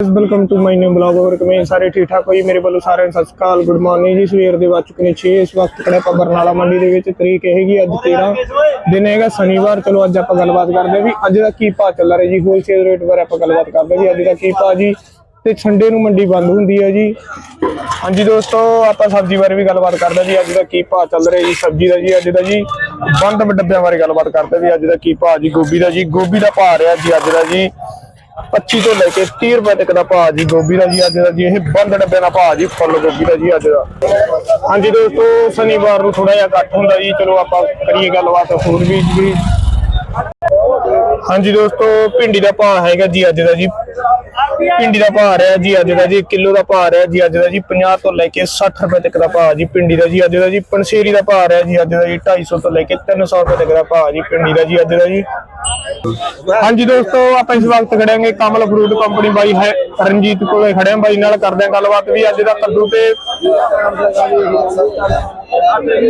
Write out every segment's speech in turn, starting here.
Welcome to my new blog ਹੋਰ ਕਿਵੇਂ ਸਾਰੇ ਠੀਕ ਠਾਕ ਹੋਈ ਮੇਰੇ ਵੱਲੋਂ ਸਾਰਿਆਂ ਨੂੰ ਸਤਿ ਸ਼੍ਰੀ ਅਕਾਲ ਗੁੱਡ ਮਾਰਨਿੰਗ ਜੀ। ਸਵੇਰ ਦੇ ਵੱਜ ਚੁੱਕੇ ਨੇ 6 ਇਸ ਵਕਤ ਖੜੇ ਆਪਾਂ ਬਰਨਾਲਾ ਮੰਡੀ ਦੇ ਵਿੱਚ। ਤਰੀਕ ਹੈਗੀ ਅੱਜ 13 ਦਿਨ ਹੈਗਾ ਸ਼ਨੀਵਾਰ। ਚਲੋ, ਅੱਜ ਆਪਾਂ ਗੱਲਬਾਤ ਕਰਦੇ ਵੀ ਅੱਜ ਦਾ ਕੀ ਭਾਅ ਚੱਲ ਰਿਹਾ ਜੀ? ਹੋਲਸੇਲ ਰੇਟ ਬਾਰੇ ਆਪਾਂ ਗੱਲਬਾਤ ਕਰਦੇ ਵੀ ਅੱਜ ਦਾ ਕੀ ਭਾਅ ਜੀ? ਤੇ ਸੰਡੇ ਨੂੰ ਮੰਡੀ ਬੰਦ ਹੁੰਦੀ ਹੈ ਜੀ। ਹਾਂਜੀ ਦੋਸਤੋ, ਆਪਾਂ ਸਬਜ਼ੀ ਬਾਰੇ ਵੀ ਗੱਲਬਾਤ ਕਰਦੇ ਜੀ ਅੱਜ ਦਾ ਕੀ ਭਾਅ ਚੱਲ ਰਿਹਾ ਜੀ? ਸਬਜ਼ੀ ਦਾ ਜੀ, ਅੱਜ ਦਾ ਜੀ। ਬੰਦ ਡੱਬਿਆਂ ਬਾਰੇ ਗੱਲਬਾਤ ਕਰਦੇ ਹਾਂ ਵੀ ਅੱਜ ਦਾ ਕੀ ਭਾਅ ਜੀ? ਗੋਭੀ ਦਾ ਜੀ। ਗੋਭੀ ਦਾ ਭਾਅ ਰਿਹਾ ਜੀ ਅੱਜ ਦਾ ਜੀ। 25 ਤੋਂ ਲੈ ਕੇ 30 ਰੁਪਏ ਤੱਕ ਦਾ ਭਾਅ ਜੀ, ਗੋਭੀ ਦਾ ਜੀ ਅੱਜ ਦਾ ਜੀ, ਇਹ ਬੰਦ ਡੱਬੇ ਦਾ ਭਾਅ ਜੀ, ਫੁੱਲ ਗੋਭੀ ਦਾ ਜੀ ਅੱਜ ਦਾ। ਹਾਂਜੀ ਦੋਸਤੋ, ਸ਼ਨੀਵਾਰ ਨੂੰ ਥੋੜਾ ਜਿਹਾ ਘੱਟ ਹੁੰਦਾ ਜੀ, ਚਲੋ ਆਪਾਂ ਕਰੀਏ ਗੱਲਬਾਤ, ਹੋਰ ਵੀ ਜੀ। ਹਾਂਜੀ ਦੋਸਤੋ, ਭਿੰਡੀ ਦਾ ਭਾਅ ਹੈਗਾ ਜੀ ਅੱਜ ਦਾ ਜੀ। ਭਿੰਡੀ ਦਾ ਭਾਅ ਰਿਹਾ ਜੀ ਅੱਜ ਦਾ ਜੀ ਕਿਲੋ ਦਾ ਭਾਅ ਰਿਹਾ ਜੀ ਅੱਜ ਦਾ ਜੀ 50 ਤੋਂ ਲੈ ਕੇ 60 ਰੁਪਏ ਤੱਕ ਦਾ ਭਾਅ ਜੀ ਭਿੰਡੀ ਦਾ ਜੀ। ਅੱਜ ਦਾ ਜੀ ਪੰਸੇਰੀ ਦਾ ਭਾਅ ਰਿਹਾ ਜੀ ਅੱਜ ਦਾ ਜੀ 250 ਤੋਂ ਲੈ ਕੇ 300 ਰੁਪਏ ਤੱਕ ਦਾ ਭਾਅ ਜੀ ਭਿੰਡੀ ਦਾ ਜੀ ਅੱਜ ਦਾ ਜੀ। ਹਾਂਜੀ ਦੋਸਤੋ, ਆਪਾਂ ਇਸ ਵਕਤ ਖੜੇ ਖੜਾਂਗੇ ਕਮਲ ਫਰੂਟ ਕੰਪਨੀ ਬਾਈ ਹੈ, ਰਣਜੀਤ ਕੋਲੇ ਖੜੇ ਆਂ ਬਾਈ ਨਾਲ ਕਰਦੇ ਹਾਂ ਗੱਲਬਾਤ ਵੀ ਅੱਜ ਦਾ ਕੱਦੂ ਤੇ।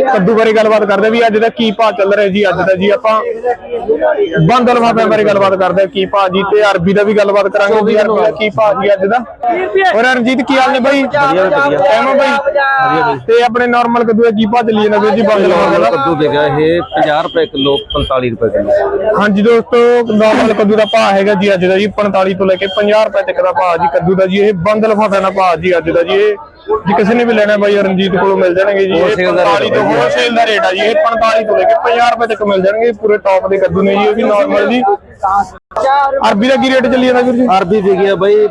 ਕੱਦੂ ਬਾਰੇ ਗੱਲਬਾਤ ਕਰਦੇ ਵੀ ਅੱਜ ਦਾ ਕੀ ਭਾਅ ਚੱਲ ਰਿਹਾ ਜੀ ਅੱਜ ਦਾ ਜੀ ਆਪਾਂ ਬੰਦ ਲਫਾਫਿਆਂ ਬਾਰੇ ਗੱਲਬਾਤ ਕਰਦੇ ਕੀ ਭਾਅ ਜੀ ਤੇ ਅਰਬੀ ਦਾ ਵੀ ਗੱਲਬਾਤ ਕਰਾਂਗੇ ਵੀ ਅਰਬੀ ਦਾ ਕੀ ਭਾਅ ਜੀ ਅੱਜ ਦਾ। ਹੋਰ ਰਣਜੀਤ ਕੀ ਹਾਲ ਨੇ ਬਾਈ? ਵਧੀਆ ਵਧੀਆ ਬਾਈ? ਤੇ ਆਪਣੇ ਨਾਰਮਲ ਕੱਦੂ ਦਾ ਕੀ ਭਾਅ ਚੱਲੀ ਜਾਂਦਾ ਵੀਰ ਜੀ ਬੰਦ ਲਫਾਫੇ ਦਾ ਕੱਦੂ ਵਿਕਿਆ ਇਹ 50 ਰੁਪਏ ਕਿਲੋ 45 ਰੁਪਏ ਕਿਲੋ। ਹਾਂਜੀ ਦੋਸਤੋ ਨਾਰਮਲ ਕੱਦੂ ਦਾ ਭਾਅ ਹੈਗਾ ਜੀ ਅੱਜ ਦਾ ਜੀ 45 ਤੋਂ ਲੈ ਕੇ 50 ਰੁਪਏ ਤੱਕ ਦਾ ਭਾਅ ਜੀ ਕੱਦੂ ਦਾ ਜੀ ਇਹ ਬੰਦ ਲਫਾਫਿਆਂ ਦਾ ਭਾਅ ਜੀ ਅੱਜ ਦਾ ਜੀ ਇਹ ਜੀ ਕਿਸੇ ਨੇ ਵੀ ਲੈਣਾ ਬਾਈ ਰਣਜੀਤ ਕੋਲੋਂ ਮਿਲ ਜਾਣਗੇ ਜੀ ਦਾ 45 ਤੋਂ ਹੋਲਸੇਲ ਦਾ ਰੇਟ ਆ ਜੀ ਇਹ 45 ਤੋਂ ਲੈ ਕੇ 50 ਰੁਪਏ ਤੱਕ ਮਿਲ ਜਾਣਗੇ ਪੂਰੇ ਟੌਪ ਦੇ ਕੱਦੂ ਨੇ ਜੀ ਇਹ ਵੀ ਨਾਰਮਲ ਜੀ। ਅਰਬੀ ਦਾ ਕੀ ਰੇਟ ਚੱਲੀ ਜਾਂਦਾ ਵੀਰ ਜੀ? ਅਰਬੀ ਵਿਕਿਆ ਬਾਈ।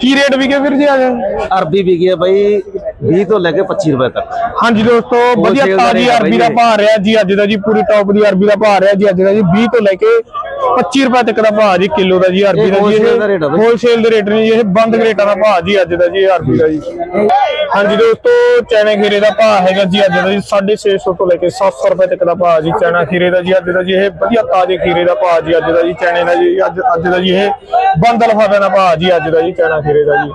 ਕੀ ਰੇਟ ਵਿਕੇ ਵੀਰ ਜੀ ਅੱਜ ਅਰਬੀ ਵਿਕਿਆ ਬਾਈ 20 ਤੋਂ ਲੈ ਕੇ 25 ਰੁਪਏ ਤੱਕ। ਹਾਂਜੀ ਦੋਸਤੋ ਵਧੀਆ ਤਾਜ਼ੀ ਆ ਅਰਬੀ ਦਾ ਭਾਅ ਰਿਹਾ ਜੀ ਅੱਜ ਦਾ ਜੀ ਪੂਰੀ ਟੌਪ ਦੀ ਅਰਬੀ ਦਾ ਭਾਅ ਰਿਹਾ ਜੀ ਅੱਜ ਦਾ ਜੀ 20 ਤੋਂ ਲੈ ਕੇ 25 ਰੁਪਏ ਤੱਕ ਦਾ ਭਾਅ ਜੀ ਕਿਲੋ ਦਾ ਜੀ ਅਰਬੀ ਇਹ ਦਾ ਜੀ। ਹੋਲਸੇਲ ਦੇ ਰੇਟ ਨੇ ਜੀ ਇਹ ਬੰਦ ਰੇਟਾਂ ਦਾ ਭਾਅ ਜੀ ਅੱਜ ਦਾ ਜੀ ਅਰਬੀ ਦਾ ਜੀ ਹਾਂਜੀ ਦੋਸਤੋ ਚਨੇ ਖੀਰੇ ਦਾ ਭਾਅ ਹੈਗਾ ਜੀ ਅੱਜ ਦਾ ਜੀ 650 ਤੋਂ ਲੈ ਕੇ 700 ਰੁਪਏ ਤੱਕ ਦਾ ਭਾਅ ਜੀ ਚਨਾ ਖੀਰੇ ਦਾ ਜੀ ਅੱਜ ਦਾ ਜੀ ਇਹ ਵਧੀਆ ਤਾਜ਼ੇ ਖੀਰੇ ਦਾ ਭਾਅ ਜੀ ਅੱਜ ਦਾ ਜੀ ਚਨੇ ਦਾ ਜੀ ਅੱਜ ਅੱਜ ਦਾ ਜੀ ਇਹ ਬੰਦ ਲਫਾਫੇ ਦਾ ਭਾਅ ਜੀ ਅੱਜ ਦਾ ਜੀ ਚਨਾ ਖੀਰੇ ਦਾ ਜੀ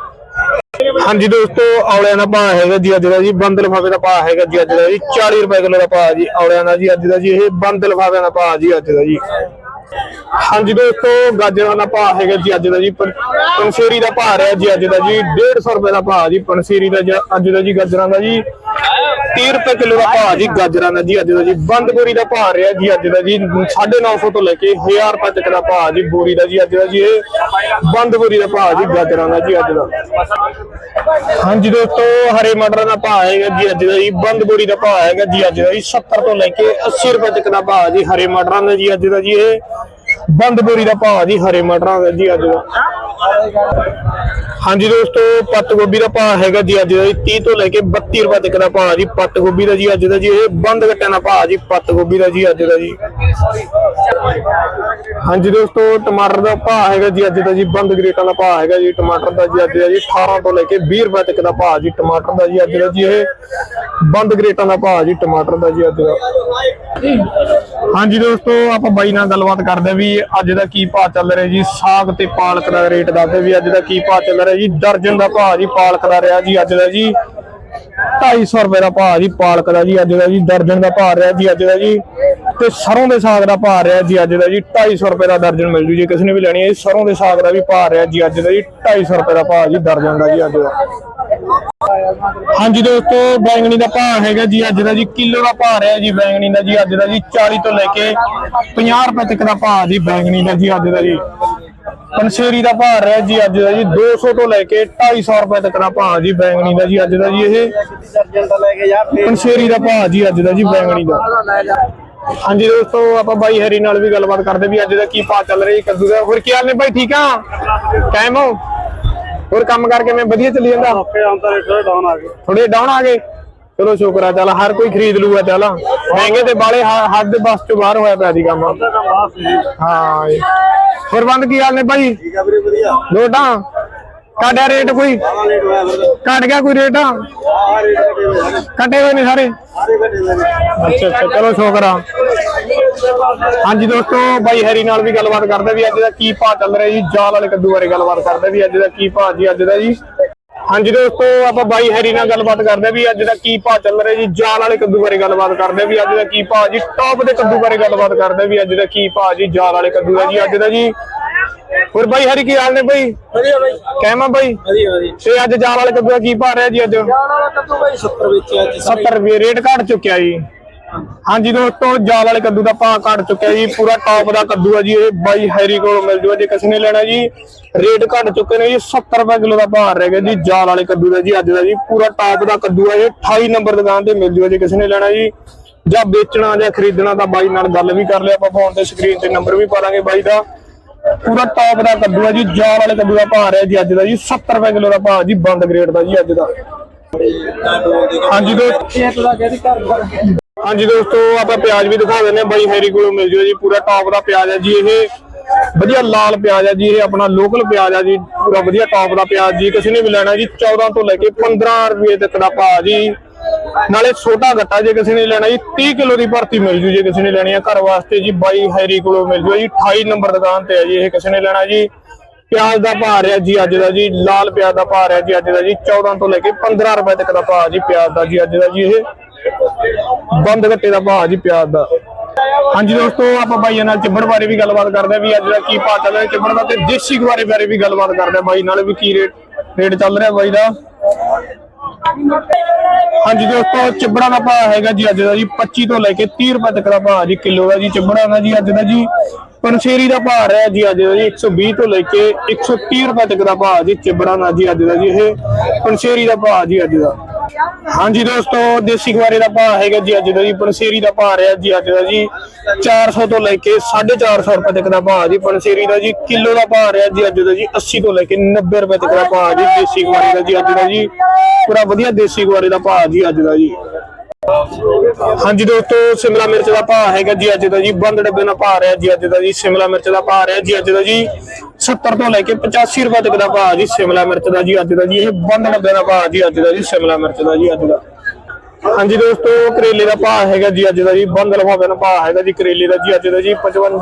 ਹਾਂਜੀ ਦੋਸਤੋ ਔਲਿਆਂ ਦਾ ਭਾਅ ਹੈਗਾ ਜੀ ਅੱਜ ਦਾ ਜੀ ਬੰਦ ਲਫਾਫੇ ਦਾ ਭਾਅ ਹੈਗਾ ਜੀ ਅੱਜ ਦਾ ਜੀ 40 ਰੁਪਏ ਕਿਲੋ ਦਾ ਭਾਅ ਜੀ ਔਲਿਆਂ ਦਾ ਜੀ ਅੱਜ ਦਾ ਜੀ ਇਹ ਬੰਦ ਲਫਾਫਿਆਂ ਦਾ ਭਾਅ ਜੀ ਅੱਜ ਦਾ ਜੀ ਹਾਂਜੀ ਦੋਸਤੋ, ਗਾਜਰਾਂ ਦਾ ਭਾਅ ਹੈਗਾ ਜੀ ਅੱਜ ਦਾ ਜੀ ਪਨ- ਪੰਸੇਰੀ ਦਾ ਭਾਅ ਰਿਹਾ ਜੀ ਅੱਜ ਦਾ ਜੀ 150 ਰੁਪਏ ਦਾ ਭਾਅ ਜੀ, ਪੰਸੇਰੀ ਦਾ ਅੱਜ ਦਾ ਜੀ ਗਾਜਰਾਂ ਦਾ ਜੀ। 30 ਰੁਪਏ ਕਿਲੋ ਦਾ ਭਾਅ ਜੀ ਗਾਜਰਾਂ ਦਾ ਜੀ ਅੱਜ ਦਾ ਜੀ ਬੰਦ ਬੋਰੀ ਦਾ ਭਾਅ ਰਿਹਾ ਜੀ ਅੱਜ ਦਾ ਜੀ 950 ਤੋਂ ਲੈ ਕੇ 1000 ਰੁਪਏ ਤੱਕ ਦਾ ਭਾਅ ਜੀ ਬੋਰੀ ਦਾ ਜੀ ਅੱਜ ਦਾ ਜੀ ਇਹ ਬੰਦ ਬੋਰੀ ਦਾ ਭਾਅ ਜੀ ਗਾਜਰਾਂ ਦਾ ਜੀ ਅੱਜ ਦਾ ਹਾਂਜੀ ਦੋਸਤੋ ਹਰੇ ਮਟਰਾਂ ਦਾ ਭਾਅ ਹੈਗਾ ਜੀ ਅੱਜ ਦਾ ਜੀ ਬੰਦ ਬੋਰੀ ਦਾ ਭਾਅ ਹੈਗਾ ਜੀ ਅੱਜ ਦਾ ਜੀ 70 ਤੋਂ ਲੈ ਕੇ 80 ਰੁਪਏ ਤੱਕ ਦਾ ਭਾਅ ਜੀ ਹਰੇ ਮਟਰਾਂ ਦਾ ਜੀ ਅੱਜ ਦਾ ਜੀ ਇਹ ਬੰਦ ਬੋਰੀ ਦਾ ਭਾਅ ਜੀ, ਹਰੇ ਮਟਰਾਂ ਦਾ ਜੀ ਅੱਜ ਦਾ। ਹਾਂਜੀ ਦੋਸਤੋ, ਪੱਤ ਗੋਭੀ ਦਾ ਭਾਅ ਹੈਗਾ ਜੀ ਅੱਜ ਦਾ ਜੀ 30 ਤੋਂ ਲੈ ਕੇ 32 ਰੁਪਏ ਤੱਕ ਦਾ ਭਾਅ ਜੀ, ਪੱਤ ਗੋਭੀ ਦਾ ਜੀ ਅੱਜ ਦਾ ਜੀ, ਇਹ ਬੰਦ ਗੱਟਿਆਂ ਦਾ ਭਾਅ ਜੀ, ਪੱਤ ਗੋਭੀ ਦਾ ਜੀ ਅੱਜ ਦਾ ਜੀ। ਹਾਂਜੀ ਦੋਸਤੋ, ਟਮਾਟਰ ਦਾ ਭਾਅ ਹੈਗਾ ਜੀ ਅੱਜ ਦਾ ਜੀ, ਬੰਦ ਗਰੇਟਾਂ ਦਾ ਭਾਅ ਹੈਗਾ ਜੀ, ਟਮਾਟਰ ਦਾ ਜੀ ਅੱਜ ਦਾ ਜੀ 18 ਤੋਂ ਲੈ ਕੇ 20 ਰੁਪਏ ਤੱਕ ਦਾ ਭਾਅ ਜੀ, ਟਮਾਟਰ ਦਾ ਜੀ ਅੱਜ ਦਾ ਜੀ, ਇਹ ਬੰਦ ਗਰੇਟਾਂ ਦਾ ਭਾਅ ਜੀ, ਟਮਾਟਰ ਦਾ ਜੀ ਅੱਜ ਦਾ। ਹਾਂਜੀ ਦੋਸਤੋ, ਆਪਾਂ ਬਾਈ ਨਾਲ ਗੱਲਬਾਤ ਕਰਦੇ ਵੀ ਵੀ ਅੱਜ ਦਾ ਕੀ ਭਾਅ ਚੱਲ ਰਿਹਾ ਜੀ? ਸਾਗ ਤੇ ਪਾਲਕ ਦਾ ਰੇਟ ਦੱਸਦੇ ਵੀ ਅੱਜ ਦਾ ਕੀ ਭਾਅ ਚੱਲ ਰਿਹਾ ਜੀ? ਦਰਜਨ ਦਾ ਭਾਅ ਜੀ, ਪਾਲਕ ਦਾ ਰਿਹਾ ਜੀ ਅੱਜ ਦਾ ਜੀ। 250 ਰੁਪਏ ਦਾ ਭਾਅ ਜੀ ਪਾਲਕ ਦਾ ਜੀ ਅੱਜ ਦਾ ਜੀ ਦਰਜਨ ਦਾ ਭਾਅ ਰਿਹਾ ਜੀ ਅੱਜ ਦਾ ਜੀ ਤੇ ਸਰੋਂ ਦੇ ਸਾਗ ਦਾ ਭਾਅ ਰਿਹਾ ਜੀ ਅੱਜ ਦਾ ਜੀ 250 ਰੁਪਏ ਦਾ ਦਰਜਨ ਮਿਲ ਜੂ ਜੀ ਕਿਸੇ ਨੇ ਵੀ ਲੈਣੀ ਹੈ ਸਰੋਂ ਦੇ ਸਾਗ ਦਾ ਵੀ ਭਾਅ ਰਿਹਾ ਜੀ ਅੱਜ ਦਾ ਜੀ 250 ਰੁਪਏ ਦਾ ਭਾਅ ਜੀ ਦਰਜਨ ਦਾ ਜੀ ਅੱਜ ਦਾ ਹਾਂਜੀ ਦੋਸਤੋ ਬੈਂਗਣੀ ਦਾ ਭਾਅ ਹੈਗਾ ਜੀ ਅੱਜ ਦਾ ਜੀ ਕਿਲੋ ਦਾ ਭਾਅ ਰਿਹਾ ਜੀ ਬੈਂਗਣੀ ਦਾ ਜੀ ਅੱਜ ਦਾ ਜੀ 40 ਤੋਂ ਲੈ ਕੇ 50 ਰੁਪਏ ਤੱਕ ਦਾ ਭਾਅ ਜੀ ਬੈਂਗਣੀ ਦਾ ਜੀ ਅੱਜ ਦਾ ਜੀ ਪੰਸੇਰੀ ਦਾ ਭਾਅ ਰਿਹਾ ਜੀ ਅੱਜ ਦਾ ਜੀ 200 ਤੋਂ ਲੈ ਕੇ 250 ਰੁਪਏ ਤੱਕ ਦਾ ਭਾਅ ਜੀ ਬੈਂਗਣੀ ਦਾ ਜੀ ਅੱਜ ਦਾ ਜੀ ਇਹ। ਪੰਸੇਰੀ ਦਾ ਭਾਅ ਜੀ ਅੱਜ ਦਾ ਜੀ ਬੈਂਗਣੀ ਦਾ। ਹਾਂਜੀ ਦੋਸਤੋ ਆਪਾਂ ਬਾਈ ਹਰੀ ਨਾਲ ਵੀ ਗੱਲਬਾਤ ਕਰਦੇ ਵੀ ਅੱਜ ਦਾ ਕੀ ਭਾਅ ਚੱਲ ਰਿਹਾ ਜੀ ਕੱਦੂ ਦਾ। ਹੋਰ ਕੀ ਹਾਲ ਨੇ ਬਾਈ ਠੀਕ ਆ? ਹੋ? ਹੋਰ ਕੰਮ ਕਰਕੇ ਮੈਂ ਵਧੀਆ ਚੱਲੀ ਜਾਂਦਾ? ਥੋੜੇ ਡਾਊਨ ਆ ਗਏ? ਚਲੋ ਸ਼ੁਕਰ ਆ ਚੱਲ ਹਰ ਕੋਈ ਖਰੀਦ ਲੂਗਾ ਚੱਲ। ਮਹਿੰਗੇ ਤੇ ਬਾਲੇ ਹੱਦ ਦੇ ਬਸ ਤੋਂ ਬਾਹਰ ਹੋਇਆ ਪਿਆ ਦੀ ਕੰਮ। ਹਾਂ ਜੀ। ਹੋਰ ਬੰਦ ਕੀ ਹਾਲ ਨੇ ਭਾਈ? ਲੋਟਾਂ? ਕਾਟਿਆ ਰੇਟ ਕੋਈ? ਘਟ ਗਿਆ ਕੋਈ ਰੇਟ? ਕੱਟੇ ਹੋਏ ਨੇ। ਸਾਰੇ? ਅੱਛਾ ਅੱਛਾ ਚਲੋ ਸ਼ੁਕਰ ਆ। ਹਾਂਜੀ ਦੋਸਤੋ ਬਾਈ ਹੈਰੀ ਨਾਲ ਵੀ ਗੱਲਬਾਤ ਕਰਦੇ ਵੀ ਅੱਜ ਦਾ ਕੀ ਭਾਅ ਚੱਲ ਰਿਹਾ ਜੀ? ਜਾਲ ਵਾਲੇ ਕੱਦੂ ਬਾਰੇ ਗੱਲਬਾਤ ਕਰਦੇ ਵੀ ਅੱਜ ਦਾ ਕੀ ਭਾਅ ਜੀ? ਅੱਜ ਦਾ ਜੀ ਹਾਂਜੀ ਦੋਸਤੋ ਆਪਾਂ ਬਾਈ ਹੈਰੀ ਨਾਲ ਗੱਲਬਾਤ ਕਰਦੇ ਵੀ ਅੱਜ ਦਾ ਕੀ ਭਾਅ ਚੱਲ ਰਿਹਾ ਜੀ। ਜਾਲ ਵਾਲੇ ਕੱਦੂ ਬਾਰੇ ਗੱਲਬਾਤ ਕਰਦੇ ਵੀ ਅੱਜ ਦਾ ਕੀ ਭਾਅ ਜੀ। ਟੌਪ ਦੇ ਕੱਦੂ ਬਾਰੇ ਗੱਲਬਾਤ ਕਰਦੇ ਵੀ ਅੱਜ ਦਾ ਕੀ ਭਾਅ ਜੀ ਜਾਲ ਵਾਲੇ ਕੱਦੂ ਦਾ ਜੀ ਅੱਜ ਦਾ ਜੀ। ਹੋਰ ਬਾਈ ਹਰੀ ਕੀ ਹਾਲ ਨੇ ਬਾਈ? ਵਧੀਆ ਬਾਈ। ਕਹਿਮਾ ਬਾਈ? ਵਧੀਆ ਵਧੀਆ। ਤੇ ਅੱਜ ਜਾਲ ਵਾਲੇ ਕੱਦੂ ਦਾ ਕੀ ਭਾਅ ਰਿਹਾ ਜੀ ਅੱਜ? ਜਾਣ ਵਾਲਾ ਕੱਦੂ ਬਾਈ 70 ਵਿੱਚ ਅੱਜ। 70 ਰੁਪਏ ਰੇਟ ਘਟ ਚੁੱਕਿਆ ਜੀ। ਹਾਂਜੀ ਦੋਸਤੋ ਜਾਲ ਵਾਲੇ ਕੱਦੂ ਦਾ ਭਾਅ ਘਟ ਚੁੱਕਿਆ ਜੀ। ਪੂਰਾ ਟੌਪ ਦਾ ਕੱਦੂ ਆ ਜੀ, ਇਹ ਬਾਈ ਹੈਰੀ ਕੋਲ ਮਿਲ ਜੂਗਾ। ਜੇ ਕਿਸੇ ਨੇ ਲੈਣਾ ਜੀ ਰੇਟ ਘਟ ਚੁੱਕੇ ਨੇ ਜੀ 70 ਰੁਪਏ ਕਿਲੋ ਦਾ ਭਾਅ ਰਹਿ ਗਿਆ ਜੀ, ਜਾਲ ਵਾਲੇ ਕੱਦੂ ਦਾ ਜੀ, ਅੱਜ ਦਾ ਜੀ। ਪੂਰਾ ਟੌਪ ਦਾ ਕੱਦੂ ਆ, ਇਹ 28 ਨੰਬਰ ਦੁਕਾਨ ਤੇ ਮਿਲ ਜੂਗਾ ਜੇ ਕਿਸੇ ਨੇ ਲੈਣਾ ਜੀ। ਜਾਂ ਵੇਚਣਾ ਜਾਂ ਖਰੀਦਣਾ ਤਾਂ ਬਾਈ ਨਾਲ ਗੱਲ ਵੀ ਕਰ ਲਿਆ ਆਪਾਂ ਫੋਨ ਤੇ ਸਕਰੀਨ ਤੇ ਨੰਬਰ ਵੀ ਪਾ ਦਾਂਗੇ ਬਾਈ ਦਾ। ਪੂਰਾ ਟੌਪ ਦਾ ਕੱਦੂ ਆ ਜੀ, ਜਾਲ ਵਾਲੇ ਕੱਦੂ ਦਾ ਭਾਅ ਰਿਹਾ ਜੀ, ਅੱਜ ਦਾ ਜੀ 70 ਰੁਪਏ ਕਿਲੋ ਦਾ ਭਾਅ ਜੀ, ਬੰਦ ਗ੍ਰੇਡ ਦਾ ਜੀ, ਅੱਜ ਦਾ। ਹਾਂਜੀ ਦੋਸਤੋ। ਹਾਂਜੀ ਦੋਸਤੋ, ਆਪਾਂ ਪਿਆਜ਼ ਵੀ ਦਿਖਾ ਦਿੰਦੇ ਹਾਂ। ਬਾਈ ਹੈਰੀ ਕੋਲੋਂ ਮਿਲ ਜੂਗਾ ਜੀ। ਪੂਰਾ ਟੌਪ ਦਾ ਪਿਆਜ਼ ਹੈ ਜੀ। ਇਹ ਵਧੀਆ ਲਾਲ ਪਿਆਜ਼ ਹੈ ਜੀ। ਇਹ ਆਪਣਾ ਲੋਕਲ ਪਿਆਜ਼ ਹੈ ਜੀ। ਪੂਰਾ ਵਧੀਆ ਟੌਪ ਦਾ ਪਿਆਜ਼ ਜੀ। ਕਿਸੇ ਨੇ ਵੀ ਲੈਣਾ ਜੀ 14 ਤੋਂ ਲੈ ਕੇ 15 ਰੁਪਏ ਤੱਕ ਦਾ ਭਾਅ ਜੀ। ਨਾਲੇ ਛੋਟਾ ਗੱਟਾ ਜੇ ਕਿਸੇ ਨੇ ਲੈਣਾ ਜੀ 30 ਕਿਲੋ ਦੀ ਭਰਤੀ ਮਿਲ ਜੂ ਜੇ ਕਿਸੇ ਨੇ ਲੈਣੀ ਹੈ। ਘਰ ਵਾਸਤੇ ਜੀ, ਬਾਈ, ਹੈਰੀ ਕੋਲੋਂ ਮਿਲ ਜੂਗਾ ਜੀ। 28 ਨੰਬਰ ਦੁਕਾਨ ਤੇ ਹੈ ਜੀ। ਇਹ ਕਿਸੇ ਨੇ ਲੈਣਾ ਜੀ। ਪਿਆਜ਼ ਦਾ ਭਾਅ ਰਿਹਾ ਜੀ ਅੱਜ ਦਾ ਜੀ। ਲਾਲ ਪਿਆਜ਼ ਦਾ ਭਾਅ ਰਿਹਾ ਜੀ ਅੱਜ ਦਾ ਜੀ। 14 ਤੋਂ ਲੈ ਕੇ 15 ਰੁਪਏ ਤੱਕ ਦਾ ਭਾਅ ਜੀ ਪਿਆਜ਼ ਦਾ ਜੀ ਅੱਜ ਦਾ ਜੀ ਇਹ। ਬੰਦ ਘੱਟੇ ਦਾ ਭਾਅ ਜੀ ਪਿਆਜ਼ ਦਾ। ਹਾਂਜੀ ਦੋਸਤੋ, ਆਪਾਂ ਭਾਈਆਂ ਨਾਲ ਚਿੱਬੜ ਬਾਰੇ ਵੀ ਗੱਲਬਾਤ ਕਰਦੇ ਹਾਂ ਵੀ ਅੱਜ ਦਾ ਕੀ ਭਾਅ ਚੱਲ ਰਿਹਾ, ਚਿੱਬੜ ਦਾ ਤੇ ਦੇਸੀ ਗੁਆਰੇ ਬਾਰੇ ਵੀ ਗੱਲਬਾਤ ਕਰਦੇ ਹਾਂ ਬਾਈ ਨਾਲ ਵੀ ਕੀ ਰੇਟ ਰੇਟ ਚੱਲ ਰਿਹਾ ਬਾਈ ਦਾ। ਹਾਂਜੀ ਦੋਸਤੋ, ਚਿੱਬੜਾਂ ਦਾ ਭਾਅ ਹੈਗਾ ਜੀ ਅੱਜ ਦਾ ਜੀ 25 ਤੋਂ ਲੈ ਕੇ 30 ਰੁਪਏ ਤੱਕ ਦਾ ਭਾਅ ਜੀ, ਕਿਲੋ ਦਾ ਜੀ ਚਿੱਬੜਾਂ ਦਾ ਜੀ ਅੱਜ ਦਾ ਜੀ। ਪਨਸੇਰੀ ਦਾ ਭਾਅ ਰਿਹਾ ਜੀ ਅੱਜ ਦਾ ਜੀ 120 ਤੋਂ ਲੈ ਕੇ 130 ਰੁਪਏ ਤੱਕ ਦਾ ਭਾਅ ਜੀ ਚਿੱਬੜਾਂ ਦਾ ਜੀ ਅੱਜ ਦਾ ਜੀ ਇਹ। ਪਨਸੇਰੀ ਦਾ ਭਾਅ ਜੀ ਅੱਜ ਦਾ। ਹਾਂਜੀ ਦੋਸਤੋ, ਦੇਸੀ ਖਵਾਰੇ ਦਾ ਭਾਅ ਹੈਗਾ ਜੀ ਅੱਜ ਦਾ ਜੀ ਪਨਸੇਰੀ ਦਾ ਭਾਅ ਰਿਹਾ ਜੀ ਅੱਜ ਦਾ ਜੀ। 400 ਤੋਂ ਲੈ ਕੇ 450 ਰੁਪਏ ਤੱਕ ਦਾ ਭਾਅ ਜੀ ਪਨਸੇਰੀ ਦਾ ਜੀ, ਕਿਲੋ ਦਾ ਭਾਅ ਰਿਹਾ ਜੀ ਅੱਜ ਦਾ ਜੀ 80 ਤੋਂ ਲੈ ਕੇ 90 ਰੁਪਏ ਤੱਕ ਦਾ ਭਾਅ ਜੀ, ਦੇਸੀ ਖਵਾਰੇ ਦਾ ਜੀ ਅੱਜ ਦਾ ਜੀ। ਪੂਰਾ ਵਧੀਆ ਦੇਸੀ ਖਵਾਰੇ ਦਾ ਭਾਅ ਜੀ ਅੱਜ ਦਾ ਜੀ। ਹਾਂਜੀ ਦੋਸਤੋ, ਸ਼ਿਮਲਾ ਮਿਰਚ ਦਾ ਭਾਅ ਹੈਗਾ ਜੀ ਅੱਜ ਦਾ ਜੀ, ਬੰਦ ਡੱਬੇ ਦਾ ਭਾਅ ਰਿਹਾ ਜੀ ਅੱਜ ਦਾ ਜੀ, ਸ਼ਿਮਲਾ ਮਿਰਚ ਦਾ ਭਾਅ ਰਿਹਾ ਜੀ ਅੱਜ ਦਾ ਜੀ 70 ਤੋਂ ਲੈ ਕੇ 85 ਰੁਪਏ ਤੱਕ ਦਾ ਭਾਅ ਜੀ ਸ਼ਿਮਲਾ ਮਿਰਚ ਦਾ ਜੀ ਅੱਜ ਦਾ ਜੀ, ਇਹ ਬੰਦ ਡੱਬੇ ਦਾ ਭਾਅ ਜੀ ਅੱਜ ਦਾ ਜੀ, ਸ਼ਿਮਲਾ ਮਿਰਚ ਦਾ ਜੀ ਅੱਜ ਦਾ। ਹਾਂਜੀ ਦੋਸਤੋ ਕਰੇਲੇ ਦਾ ਭਾਅ ਹੈਗਾ ਜੀ ਅੱਜ ਦਾ ਜੀ ਬੰਦ ਲਫਾਫੇ ਦਾ ਭਾਅ ਹੈਗਾ ਜੀ ਕਰੇਲੇ ਦਾ ਜੀ ਅੱਜ ਦਾ ਜੀ 55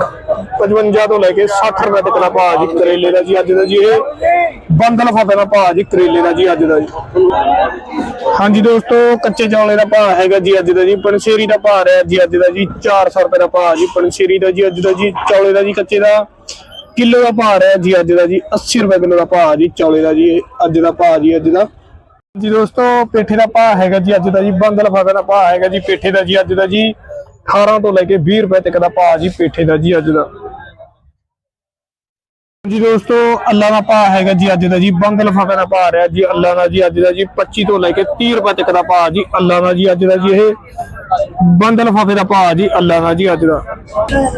55 ਤੋਂ ਲੈ ਕੇ 60 ਰੁਪਏ ਤੱਕ ਦਾ ਭਾਅ ਜੀ ਕਰੇਲੇ ਦਾ ਜੀ ਅੱਜ ਦਾ ਜੀ ਇਹ ਬੰਦ ਲਫਾਫੇ ਦਾ ਭਾਅ ਜੀ ਕਰੇਲੇ ਦਾ ਜੀ ਅੱਜ ਦਾ ਜੀ ਹਾਂਜੀ ਦੋਸਤੋ ਕੱਚੇ ਚੌਲੇ ਦਾ ਭਾਅ ਹੈਗਾ ਜੀ ਅੱਜ ਦਾ ਜੀ ਪਨਸੇਰੀ ਦਾ ਭਾਅ ਰਿਹਾ ਜੀ ਅੱਜ ਦਾ ਜੀ 400 ਰੁਪਏ ਦਾ ਭਾਅ ਜੀ ਪਨਸੇਰੀ ਦਾ ਜੀ ਅੱਜ ਦਾ ਜੀ ਚੌਲੇ ਦਾ ਜੀ ਕੱਚੇ ਦਾ ਕਿਲੋ ਦਾ ਭਾਅ ਹੈ ਜੀ ਅੱਜ ਦਾ ਜੀ 80 ਰੁਪਏ ਕਿਲੋ ਦਾ ਭਾਅ ਜੀ ਚੌਲੇ ਦਾ ਜੀ ਅੱਜ ਦਾ ਭਾਅ ਜੀ ਅੱਜ ਦਾ ਜੀ ਦੋਸਤੋ, ਪੇਠੇ ਦਾ ਭਾਅ ਹੈਗਾ ਜੀ ਅੱਜ ਦਾ ਜੀ ਬੰਦ ਲਫਾਫੇ ਦਾ ਭਾਅ ਹੈਗਾ ਜੀ ਪੇਠੇ ਦਾ ਜੀ ਅੱਜ ਦਾ ਜੀ 18 ਤੋਂ ਲੈ ਕੇ 20 ਰੁਪਏ ਤੱਕ ਦਾ ਭਾਅ ਜੀ ਪੇਠੇ ਦਾ ਜੀ ਅੱਜ ਦਾ। ਜੀ ਦੋਸਤੋ ਅੱਲਾ ਦਾ ਭਾਅ ਹੈਗਾ ਜੀ ਅੱਜ ਦਾ ਜੀ ਬੰਦ ਲਫਾਫੇ ਦਾ ਭਾਅ ਰਿਹਾ ਜੀ ਅੱਲਾ ਦਾ ਜੀ ਅੱਜ ਦਾ ਜੀ 25 ਤੋਂ ਲੈ ਕੇ 30 ਰੁਪਏ ਤੱਕ ਦਾ ਭਾਅ ਜੀ ਅੱਲਾ ਦਾ ਜੀ ਅੱਜ ਦਾ ਜੀ ਇਹ ਬੰਦ ਲਫਾਫੇ ਦਾ ਭਾਅ ਜੀ ਅੱਲਾ ਦਾ ਜੀ ਅੱਜ ਦਾ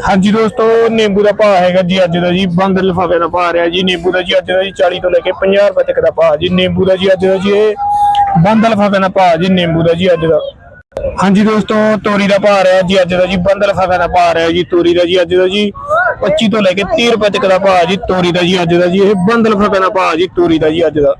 ਹਾਂਜੀ ਦੋਸਤੋ ਨਿੰਬੂ ਦਾ ਭਾਅ ਹੈਗਾ ਜੀ ਅੱਜ ਦਾ ਜੀ ਬੰਦ ਲਫਾਫੇ ਦਾ ਭਾਅ ਰਿਹਾ ਜੀ ਨਿੰਬੂ ਦਾ ਜੀ ਅੱਜ ਦਾ ਜੀ 40 ਤੋਂ ਲੈ ਕੇ 50 ਰੁਪਏ ਤੱਕ ਦਾ ਭਾਅ ਜੀ ਨਿੰਬੂ ਦਾ ਜੀ ਅੱਜ ਦਾ ਜੀ ਇਹ ਬੰਦ ਲਫਾਫੇ ਦਾ ਭਾਅ ਜੀ ਨਿੰਬੂ ਦਾ ਜੀ ਅੱਜ ਦਾ ਹਾਂਜੀ ਦੋਸਤੋ ਤੋਰੀ ਦਾ ਭਾਅ ਰਿਹਾ ਜੀ ਅੱਜ ਦਾ ਜੀ ਬੰਦ ਲਫਾਫੇ ਦਾ ਭਾਅ ਰਿਹਾ ਜੀ ਤੋਰੀ ਦਾ ਜੀ ਅੱਜ ਦਾ ਜੀ 25 ਤੋਂ ਲੈ ਕੇ 30 ਰੁਪਏ ਤੱਕ ਦਾ ਭਾਅ ਜੀ, ਤੋਰੀ ਦਾ ਜੀ, ਅੱਜ ਦਾ ਜੀ, ਇਹ ਬੰਦ ਲਫਾਫੇ ਦਾ ਭਾਅ ਜੀ, ਤੋਰੀ ਦਾ ਜੀ, ਅੱਜ ਦਾ।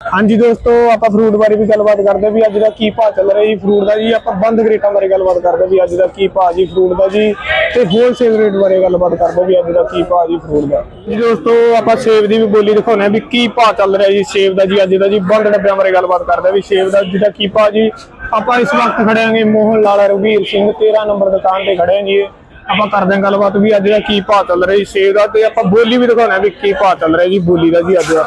ਹਾਂਜੀ ਦੋਸਤੋ, ਆਪਾਂ ਫਰੂਟ ਬਾਰੇ ਵੀ ਗੱਲਬਾਤ ਕਰਦੇ ਵੀ ਅੱਜ ਦਾ ਕੀ ਭਾਅ ਚੱਲ ਰਿਹਾ ਜੀ, ਫਰੂਟ ਦਾ ਜੀ, ਆਪਾਂ ਬੰਦ ਰੇਟਾਂ ਬਾਰੇ ਗੱਲਬਾਤ ਕਰਦੇ ਵੀ ਅੱਜ ਦਾ ਕੀ ਭਾਅ ਜੀ, ਫਰੂਟ ਦਾ ਜੀ, ਤੇ ਹੋਲਸੇਲ ਰੇਟ ਬਾਰੇ ਗੱਲਬਾਤ ਕਰਦੇ ਵੀ ਅੱਜ ਦਾ ਕੀ ਭਾਅ ਜੀ, ਫਰੂਟ ਦਾ। ਜੀ ਦੋਸਤੋ, ਆਪਾਂ ਸੇਬ ਦੀ ਵੀ ਬੋਲੀ ਦਿਖਾਉਂਦੇ ਹਾਂ ਵੀ ਕੀ ਭਾਅ ਚੱਲ ਰਿਹਾ ਜੀ, ਸੇਬ ਦਾ ਜੀ, ਅੱਜ ਦਾ ਜੀ, ਬੰਦ ਡੱਬਿਆਂ ਬਾਰੇ ਗੱਲਬਾਤ ਕਰਦੇ ਹਾਂ ਵੀ ਸੇਬ ਦਾ ਜਿਹਦਾ ਕੀ ਭਾਅ ਜੀ, ਆਪਾਂ ਇਸ ਵਕਤ ਖੜੇ ਆਂਗੇ ਮੋਹਨ ਲਾਲਾ ਰਘਵੀਰ ਸਿੰਘ 13 ਨੰਬਰ ਦੁਕਾਨ ਤੇ ਖੜੇ ਹਾਂ ਜੀ। ਆਪਾਂ ਕਰਦੇ ਹਾਂ ਗੱਲਬਾਤ ਵੀ ਅੱਜ ਦਾ ਕੀ ਭਾਅ ਚੱਲ ਰਿਹਾ ਜੀ ਸੇਬ ਦਾ ਤੇ ਆਪਾਂ ਬੋਲੀ ਵੀ ਦਿਖਾਉਂਦੇ ਹਾਂ ਵੀ ਕੀ ਭਾਅ ਚੱਲ ਰਿਹਾ ਜੀ ਬੋਲੀ ਦਾ ਜੀ ਅੱਜ ਦਾ।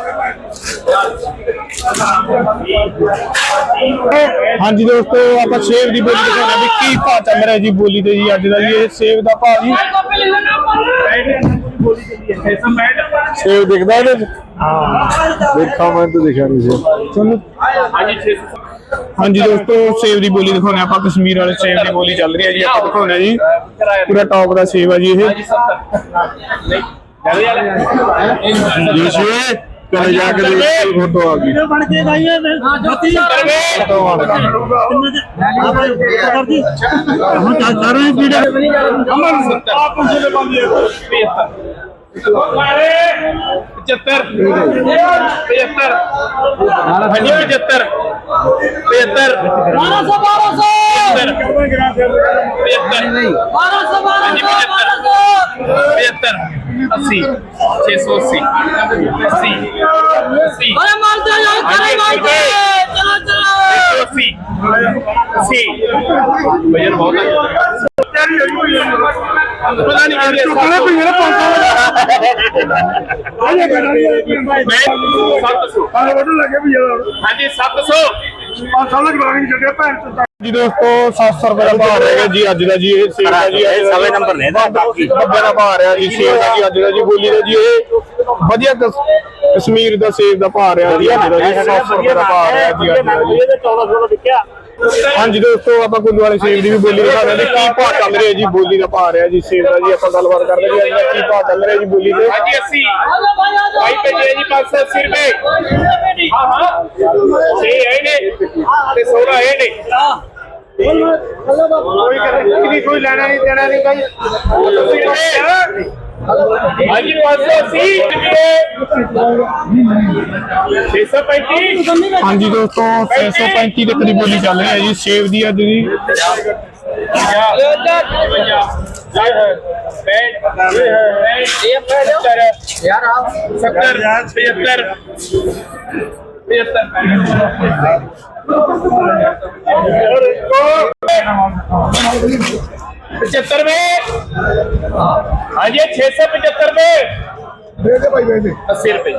ਹਾਂਜੀ ਦੋਸਤੋ ਆਪਾਂ ਸੇਬ ਦੀ ਬੋਲੀ ਦਿਖਾਉਣਾ ਵੀ ਕੀ ਭਾਅ ਚੱਲ ਰਿਹਾ ਜੀ ਬੋਲੀ ਤੇ ਜੀ ਅੱਜ ਦਾ ਜੀ ਇਹ ਸੇਬ ਦਾ ਭਾਅ ਜੀ। ਸੇਬ ਦਿਖਦਾ ਇਹਦੇ ਹਾਂ ਦੇਖਾਂ ਮੈਂ ਤਾਂ ਦਿਖਿਆ ਨਹੀਂ ਸੀ। ਤੁਹਾਨੂੰ ਹਾਂਜੀ ਦੋਸਤੋ ਸੇਬ ਦੀ ਬੋਲੀ ਦਿਖਾਉਣੇ ਆਪਾਂ ਕਸ਼ਮੀਰ ਵਾਲੇ ਸੇਬ ਦੀ ਬੋਲੀ ਚੱਲ ਰਹੀ ਹੈ ਜੀ ਆਪਾਂ ਦਿਖਾਉਣੇ ਜੀ। ਪੂਰਾ ਟੌਪ ਦਾ ਸੇਬ ਆ ਜੀ ਇਹ। ਜੀ ਸੀ ਕਰੇ ਜਾ ਕੇ ਫੋਟੋ ਆ ਗਈ। ਬਣ ਕੇ ਗਾਈਏ ਜੋਤੀ ਫੋਟੋ ਆ ਗਈ ਚੱਲ ਕਰ ਰਹੇ ਵੀਡੀਓ। ਅਮਨ ਆਪ ਪੁੱਛੇ ਬੰਦੀ 75 पचहत्तर। पचहत्तर। पचहत्तर। पचहत्तर। सौ पचहत्तर। पचहत्तर। अस्सी। छह सौ अस्सी। अस्सी। अस्सी। अस्सी। अस्सी। वज़न बहुत ਤਿਆਰੀ ਜੀ ਦੋਸਤੋ 700 ਰੁਪਏ ਦਾ ਭਾਅ ਰਹੇਗਾ ਜੀ ਅੱਜ ਦਾ ਜੀ ਇਹ ਸੇਲ ਦਾ ਜੀ ਇਹ ਸਵੇ ਨੰਬਰ ਨੇ ਬਾਕੀ ਬੱਬੇ ਦਾ ਭਾਅ ਰਿਹਾ ਜੀ ਸੇਲ ਦਾ ਜੀ ਅੱਜ ਦਾ ਜੀ ਬੋਲੀ ਦਾ ਜੀ ਇਹ ਵਧੀਆ ਕਸ਼ਮੀਰ ਦਾ ਸੇਬ ਦਾ ਭਾਅ ਰਿਹਾ ਜੀ ਅੱਜ ਦਾ ਜੀ 700 ਰੁਪਏ ਦਾ ਭਾਅ ਰਿਹਾ ਜੀ ਅੱਜ ਦਾ ਜੀ। 1400 ਵਿਕਿਆ। ਹਾਂਜੀ ਦੋਸਤੋ ਆਪਾਂ ਕੁੱਲੂ ਵਾਲੇ ਸੇਬ ਦੀ ਵੀ ਬੋਲੀ ਦਿਖਾ ਰਹੇ ਨੇ ਜੀ ਬੋਲੀ ਦਾ ਜੀ ਆਪਾਂ ਗੱਲਬਾਤ ਕਰ ਰਹੇ ਜੀ ਕੀ ਭਾਅ ਚੱਲ ਰਿਹਾ ਜੀ ਬੋਲੀ ਤੇ। ਹਾਂਜੀ 80 ਭਾਈ ਤੇ ਜੀ 580 ਰੁਪਏ। ਹਾਂ ਹਾਂ। ਸੇ ਇਹ ਨੇ ਤੇ 16 ਇਹ ਨੇ। ਕੋਈ ਕਰ ਕੋਈ ਲੈਣਾ ਨਹੀਂ ਦੇਣਾ ਨਹੀਂ ਭਾਈ ਹਾਂਜੀ ਦੋਸਤੋ 635 ਦੇ ਕਰੀਬ ਬੋਲੀ ਚੱਲ ਰਹੀ ਹੈ ਜੀ ਸੇਬ ਦੀ ਅੱਜ ਦੀ ਯਾਰ ਆਪ 70 75 75 और इसको 75ਵੇਂ ਹਾਂਜੀ 675ਵੇਂ ਦੇ ਦੇ ਭਾਈ ਦੇ 80 ਰੁਪਏ।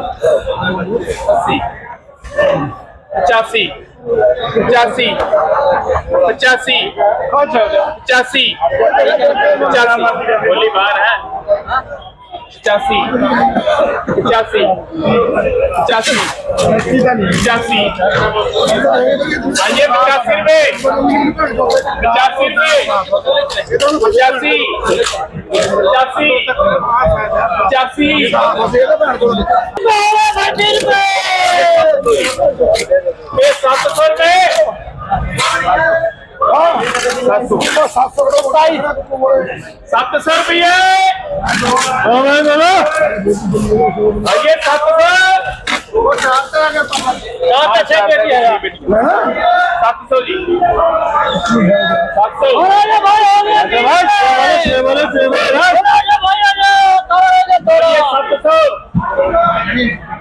80 85 ਪਚਾਸੀ। ਪਚਾਸੀ। ਪਚਾਸੀ। ਪਚਾਸੀ। ਬੋਲੀ ਬਾਹਰ ਹੈ। ਪਚਾਸੀ ਪਚਾਸੀ ਪਚਾਸੀ ਪਚਾਸੀ। ਆਈਏ ਪਚਾਸੀ ਰੁਪਏ। ਪਚਾਸੀ ਰੁਪਏ। ਪਚਾਸੀ ਪਚਾਸੀ ਪਚਾਸੀ। ਮੇਰੇ ਬੱਟੇ ਰੁਪਏ। ਇਹ 700 ਰੁਪਏ। सत सौ रुपये ये सत सौ चार छह सात सौ जी सात सौ सत सौ